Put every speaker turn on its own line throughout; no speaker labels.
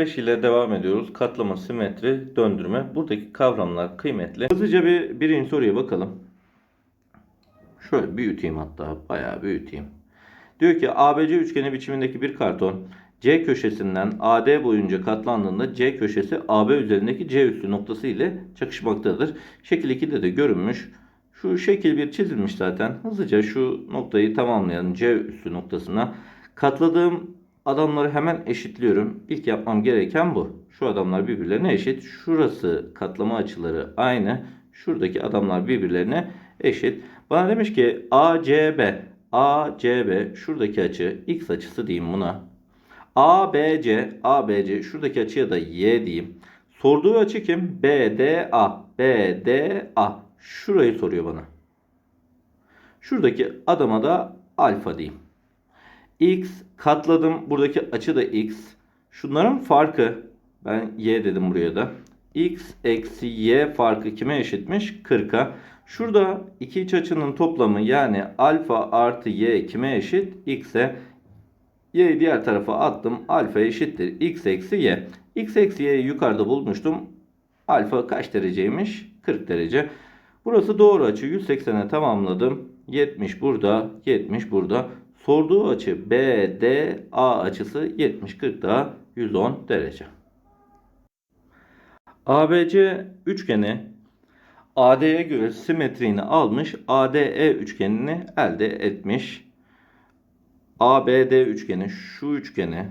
5 ile devam ediyoruz. Katlama, simetri, döndürme. Buradaki kavramlar kıymetli. Hızlıca bir birinci soruya bakalım. Şöyle büyüteyim hatta. Bayağı büyüteyim. Diyor ki ABC üçgeni biçimindeki bir karton C köşesinden AD boyunca katlandığında C köşesi AB üzerindeki C üstü noktası ile çakışmaktadır. Şekil 2'de de görünmüş. Şu şekil bir çizilmiş zaten. Hızlıca şu noktayı tamamlayalım C üstü noktasına. Katladığım adamları hemen eşitliyorum. İlk yapmam gereken bu. Şu adamlar birbirlerine eşit. Şurası katlama açıları aynı. Şuradaki adamlar birbirlerine eşit. Bana demiş ki ACB. ACB şuradaki açı x açısı diyeyim buna. ABC, ABC şuradaki açıya da y diyeyim. Sorduğu açı kim? BDA. BDA. Şurayı soruyor bana. Şuradaki adama da alfa diyeyim. X katladım. Buradaki açı da x. Şunların farkı ben y dedim buraya da. x eksi y farkı kime eşitmiş? 40'a. Şurada iki iç açının toplamı yani alfa artı y kime eşit? x'e. Y'yi diğer tarafa attım. Alfa eşittir. X eksi Y. X eksi Y'yi yukarıda bulmuştum. Alfa kaç dereceymiş? 40 derece. Burası doğru açı. 180'e tamamladım. 70 burada. 70 burada. Sorduğu açı BDA açısı 70 40 daha 110 derece. ABC üçgeni AD'ye göre simetriğini almış. ADE üçgenini elde etmiş. ABD üçgeni şu üçgeni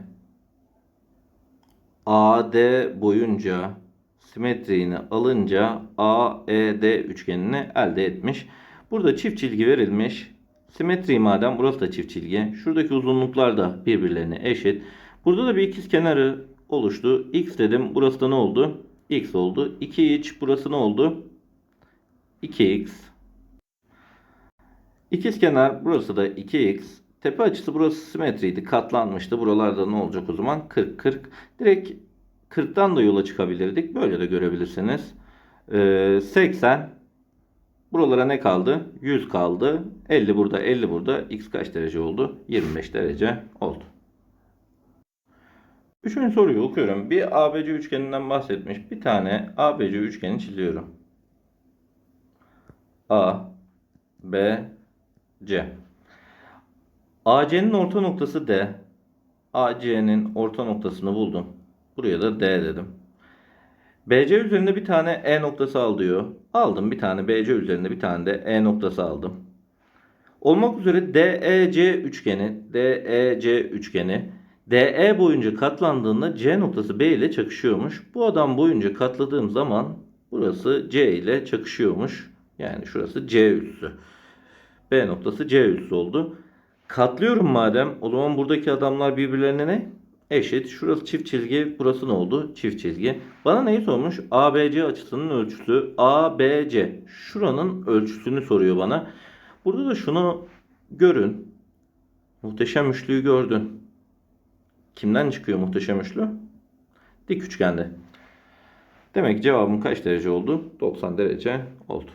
AD boyunca simetriğini alınca AED üçgenini elde etmiş. Burada çift çizgi verilmiş. Simetri madem burası da çift çizgi. Şuradaki uzunluklar da birbirlerine eşit. Burada da bir ikiz kenarı oluştu. X dedim. Burası da ne oldu? X oldu. 2 iç burası ne oldu? 2x. İkiz kenar burası da 2x. Tepe açısı burası simetriydi. Katlanmıştı. Buralarda ne olacak o zaman? 40 40. Direkt 40'tan da yola çıkabilirdik. Böyle de görebilirsiniz. Ee, 80. Buralara ne kaldı? 100 kaldı. 50 burada 50 burada. X kaç derece oldu? 25 derece oldu. Üçüncü soruyu okuyorum. Bir ABC üçgeninden bahsetmiş. Bir tane ABC üçgeni çiziyorum. A, B, C. AC'nin orta noktası D. AC'nin orta noktasını buldum. Buraya da D dedim. BC üzerinde bir tane E noktası al diyor. Aldım bir tane BC üzerinde bir tane de E noktası aldım. Olmak üzere DEC üçgeni, DEC üçgeni DE boyunca katlandığında C noktası B ile çakışıyormuş. Bu adam boyunca katladığım zaman burası C ile çakışıyormuş. Yani şurası C üssü. B noktası C üssü oldu. Katlıyorum madem o zaman buradaki adamlar birbirlerine ne? Eşit. Şurası çift çizgi. Burası ne oldu? Çift çizgi. Bana neyi sormuş? ABC açısının ölçüsü. ABC. Şuranın ölçüsünü soruyor bana. Burada da şunu görün. Muhteşem üçlüyü gördün. Kimden çıkıyor muhteşem üçlü? Dik üçgende. Demek ki cevabım kaç derece oldu? 90 derece oldu.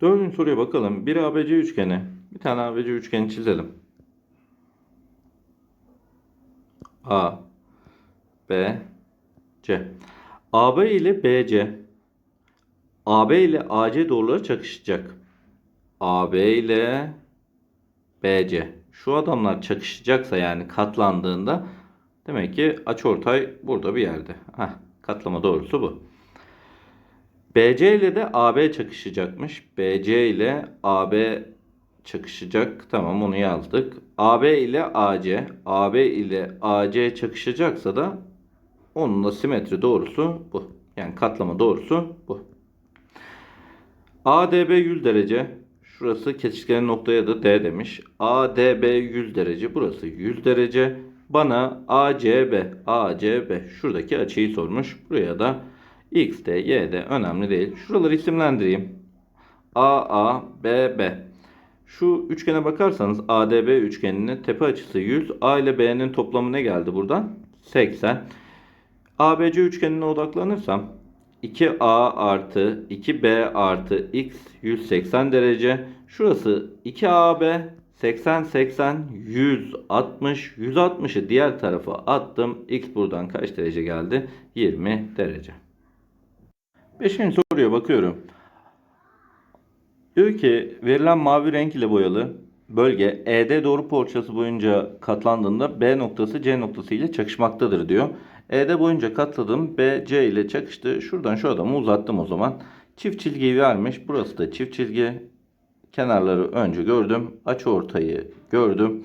Dördüncü soruya bakalım. Bir ABC üçgeni. Bir tane ABC üçgeni çizelim. A, B, C. AB ile BC. AB ile AC doğruları çakışacak. AB ile BC. Şu adamlar çakışacaksa yani katlandığında demek ki açıortay burada bir yerde. Heh, katlama doğrusu bu. BC ile de AB çakışacakmış. BC ile AB çakışacak. Tamam onu yazdık. AB ile AC, AB ile AC çakışacaksa da onun da simetri doğrusu bu. Yani katlama doğrusu bu. ADB 100 derece. Şurası kesişkenin noktaya da D demiş. ADB 100 derece. Burası 100 derece. Bana ACB, ACB şuradaki açıyı sormuş. Buraya da X de Y de önemli değil. Şuraları isimlendireyim. AA, BB. Şu üçgene bakarsanız ADB üçgeninin tepe açısı 100. A ile B'nin toplamı ne geldi buradan? 80. ABC üçgenine odaklanırsam 2A artı 2B artı X 180 derece. Şurası 2AB 80 80 160 160'ı diğer tarafa attım. X buradan kaç derece geldi? 20 derece. Beşinci soruya bakıyorum. Diyor ki verilen mavi renk ile boyalı bölge ED doğru porçası boyunca katlandığında B noktası C noktası ile çakışmaktadır diyor. ED boyunca katladım B C ile çakıştı. Şuradan şu adamı uzattım o zaman. Çift çizgiyi vermiş. Burası da çift çizgi. Kenarları önce gördüm. Açı ortayı gördüm.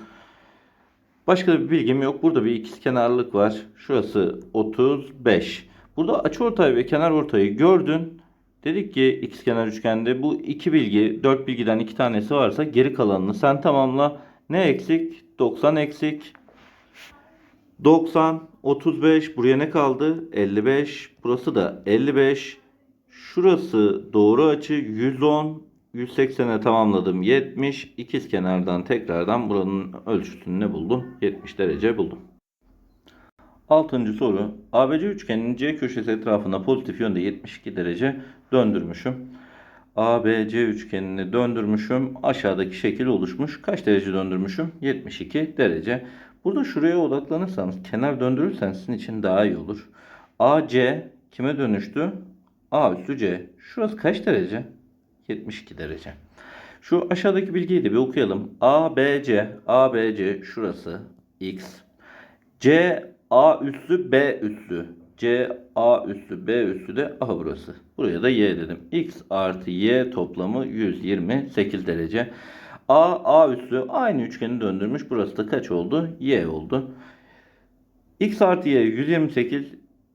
Başka bir bilgim yok. Burada bir ikizkenarlık var. Şurası 35. Burada açıortay ve kenar ortayı gördün. Dedik ki ikizkenar üçgende bu iki bilgi, dört bilgiden iki tanesi varsa geri kalanını sen tamamla. Ne eksik? 90 eksik. 90, 35. Buraya ne kaldı? 55. Burası da 55. Şurası doğru açı 110. 180'e tamamladım 70. İkiz kenardan tekrardan buranın ölçüsünü ne buldum? 70 derece buldum. Altıncı soru. ABC üçgeninin C köşesi etrafında pozitif yönde 72 derece döndürmüşüm. ABC üçgenini döndürmüşüm. Aşağıdaki şekil oluşmuş. Kaç derece döndürmüşüm? 72 derece. Burada şuraya odaklanırsanız, kenar döndürürseniz sizin için daha iyi olur. AC kime dönüştü? A üstü C. Şurası kaç derece? 72 derece. Şu aşağıdaki bilgiyi de bir okuyalım. ABC, ABC şurası X. C A üssü B üssü. C A üssü B üssü de A burası. Buraya da Y dedim. X artı Y toplamı 128 derece. A A üssü aynı üçgeni döndürmüş. Burası da kaç oldu? Y oldu. X artı Y 128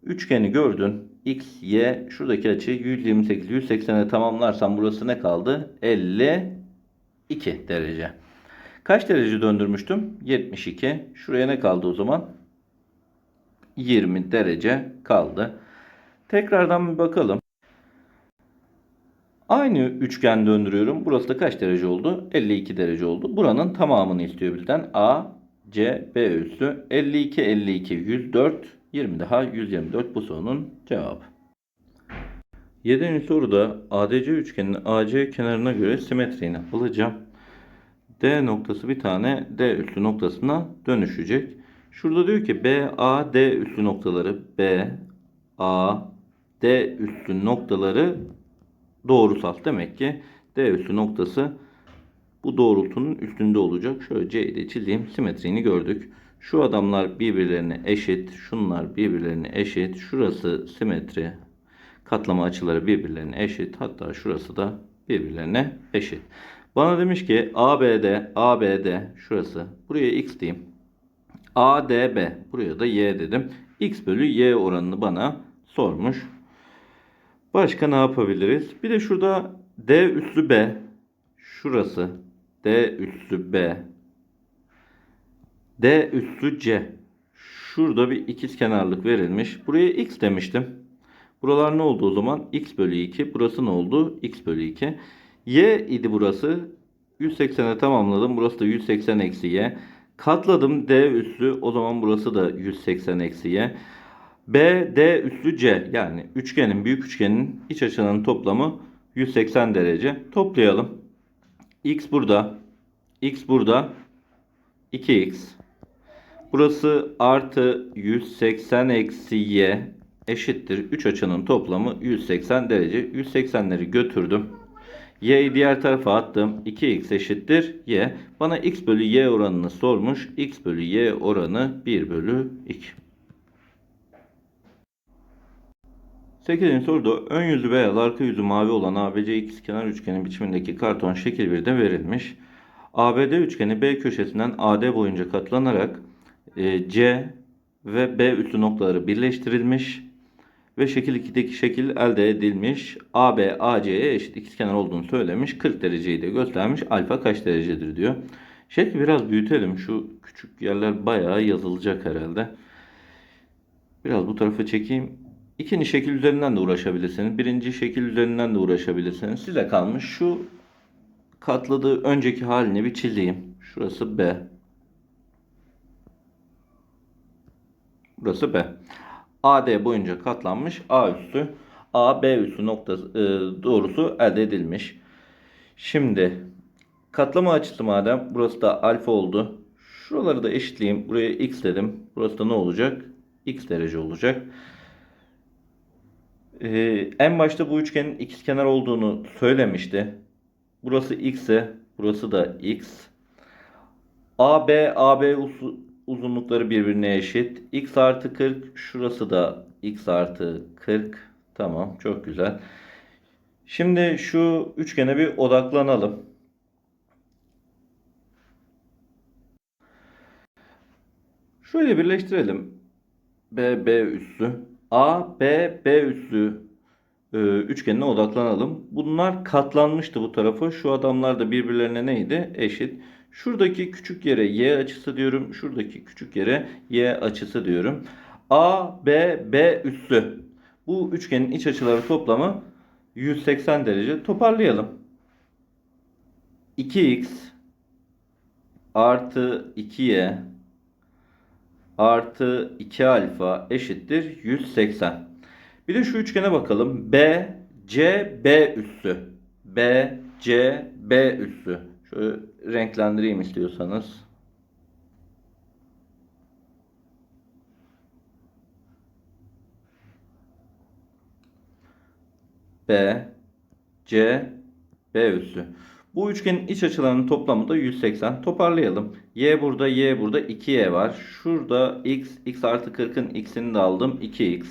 üçgeni gördün. X, Y şuradaki açı 128, 180'e tamamlarsan burası ne kaldı? 52 derece. Kaç derece döndürmüştüm? 72. Şuraya ne kaldı o zaman? 20 derece kaldı. Tekrardan bir bakalım. Aynı üçgen döndürüyorum. Burası da kaç derece oldu? 52 derece oldu. Buranın tamamını istiyor bizden. A, C, B üssü 52, 52, 104, 20 daha 124 bu sorunun cevabı. 7. soruda ADC üçgeninin AC kenarına göre simetriğini alacağım. D noktası bir tane D üssü noktasına dönüşecek. Şurada diyor ki B, A, D üssü noktaları B, A, D üssü noktaları doğrusal. Demek ki D üssü noktası bu doğrultunun üstünde olacak. Şöyle C'yi de çizeyim. Simetriğini gördük. Şu adamlar birbirlerine eşit. Şunlar birbirlerine eşit. Şurası simetri. Katlama açıları birbirlerine eşit. Hatta şurası da birbirlerine eşit. Bana demiş ki ABD, ABD şurası. Buraya x diyeyim. ADB buraya da y dedim. X bölü y oranını bana sormuş. Başka ne yapabiliriz? Bir de şurada D üssü B. Şurası. D üssü B. D üssü C. Şurada bir ikiz kenarlık verilmiş. Buraya x demiştim. Buralar ne oldu o zaman? x bölü 2. Burası ne oldu? x bölü 2. Y idi burası. 180'e tamamladım. Burası da 180 eksi y. Katladım D üssü. O zaman burası da 180 eksi y. B, D üssü C. Yani üçgenin, büyük üçgenin iç açının toplamı 180 derece. Toplayalım. X burada. X burada. 2x. Burası artı 180 eksi y eşittir. 3 açının toplamı 180 derece. 180'leri götürdüm. Y'yi diğer tarafa attım. 2x eşittir y. Bana x bölü y oranını sormuş. x bölü y oranı 1 bölü 2. 8. soruda ön yüzü beyaz, arka yüzü mavi olan ABC ikizkenar üçgeni biçimindeki karton şekil 1'de verilmiş. ABD üçgeni B köşesinden AD boyunca katlanarak e, C ve B üstü noktaları birleştirilmiş ve şekil 2'deki şekil elde edilmiş. AB AC'ye eşit ikizkenar olduğunu söylemiş. 40 dereceyi de göstermiş. Alfa kaç derecedir diyor. Şekli biraz büyütelim. Şu küçük yerler bayağı yazılacak herhalde. Biraz bu tarafa çekeyim. İkinci şekil üzerinden de uğraşabilirsiniz. Birinci şekil üzerinden de uğraşabilirsiniz. Size kalmış. Şu katladığı önceki halini bir çizeyim. Şurası B. Burası B. AD boyunca katlanmış A üssü A B üssü noktası e, doğrusu elde edilmiş. Şimdi Katlama açısı madem. Burası da alfa oldu. Şuraları da eşitleyeyim. Buraya x dedim. Burası da ne olacak? x derece olacak. Ee, en başta bu üçgenin ikizkenar olduğunu söylemişti. Burası x ise burası da x. AB, AB uzunlukları birbirine eşit. X artı 40. Şurası da x artı 40. Tamam çok güzel. Şimdi şu üçgene bir odaklanalım. Şöyle birleştirelim. B, B üssü. A, B, B üssü e, üçgenine odaklanalım. Bunlar katlanmıştı bu tarafa. Şu adamlar da birbirlerine neydi? Eşit. Şuradaki küçük yere y açısı diyorum. Şuradaki küçük yere y açısı diyorum. A, B, B üssü. Bu üçgenin iç açıları toplamı 180 derece. Toparlayalım. 2x artı 2y artı 2 alfa eşittir 180. Bir de şu üçgene bakalım. B, C, B üssü. B, C, B üssü. Şöyle renklendireyim istiyorsanız. B, C, B üssü. Bu üçgenin iç açılarının toplamı da 180. Toparlayalım. Y burada, Y burada, 2Y var. Şurada x, x artı 40'ın x'ini de aldım. 2x.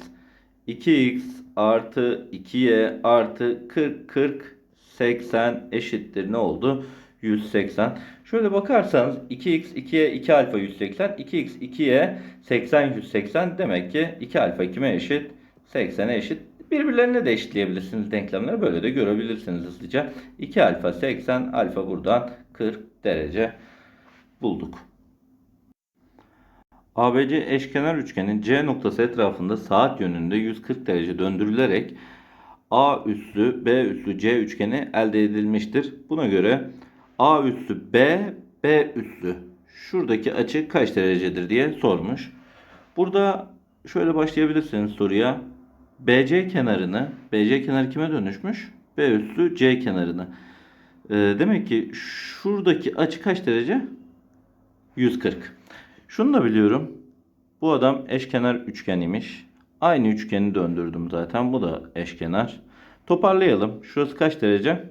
2x artı 2y artı 40, 40, 80 eşittir ne oldu? 180. Şöyle bakarsanız 2x, 2y, 2 alfa 180. 2x, 2y 80, 180. Demek ki 2 alfa kime eşit? 80'e eşit. Birbirlerine de eşitleyebilirsiniz denklemleri. Böyle de görebilirsiniz hızlıca. 2 alfa 80, alfa buradan 40 derece bulduk. ABC eşkenar üçgenin C noktası etrafında saat yönünde 140 derece döndürülerek A üssü B üssü C üçgeni elde edilmiştir. Buna göre A üssü B B üssü şuradaki açı kaç derecedir diye sormuş. Burada şöyle başlayabilirsiniz soruya. BC kenarını, BC kenarı kime dönüşmüş? B üssü C kenarını. Ee, demek ki şuradaki açı kaç derece? 140. Şunu da biliyorum. Bu adam eşkenar üçgen imiş. Aynı üçgeni döndürdüm zaten. Bu da eşkenar. Toparlayalım. Şurası kaç derece?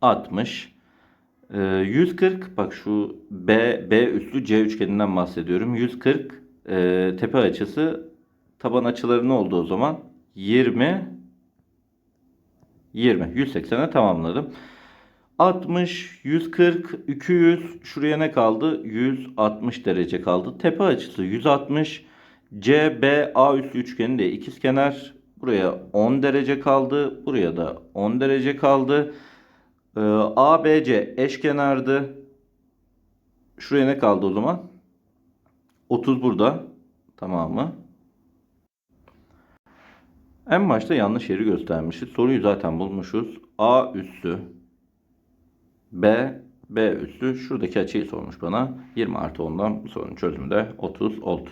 60. Ee, 140 bak şu B, B üslü C üçgeninden bahsediyorum. 140 e, tepe açısı taban açıları ne oldu o zaman? 20 20 180'e tamamladım. 60, 140, 200 şuraya ne kaldı? 160 derece kaldı. Tepe açısı 160. CBA üstü üçgeni de ikizkenar. Buraya 10 derece kaldı. Buraya da 10 derece kaldı. Ee, ABC eşkenardı. Şuraya ne kaldı o zaman? 30 burada. Tamamı. En başta yanlış yeri göstermişiz. Soruyu zaten bulmuşuz. A üssü B, B üssü şuradaki açıyı sormuş bana. 20 artı 10'dan bu sorunun çözümü de 30 oldu.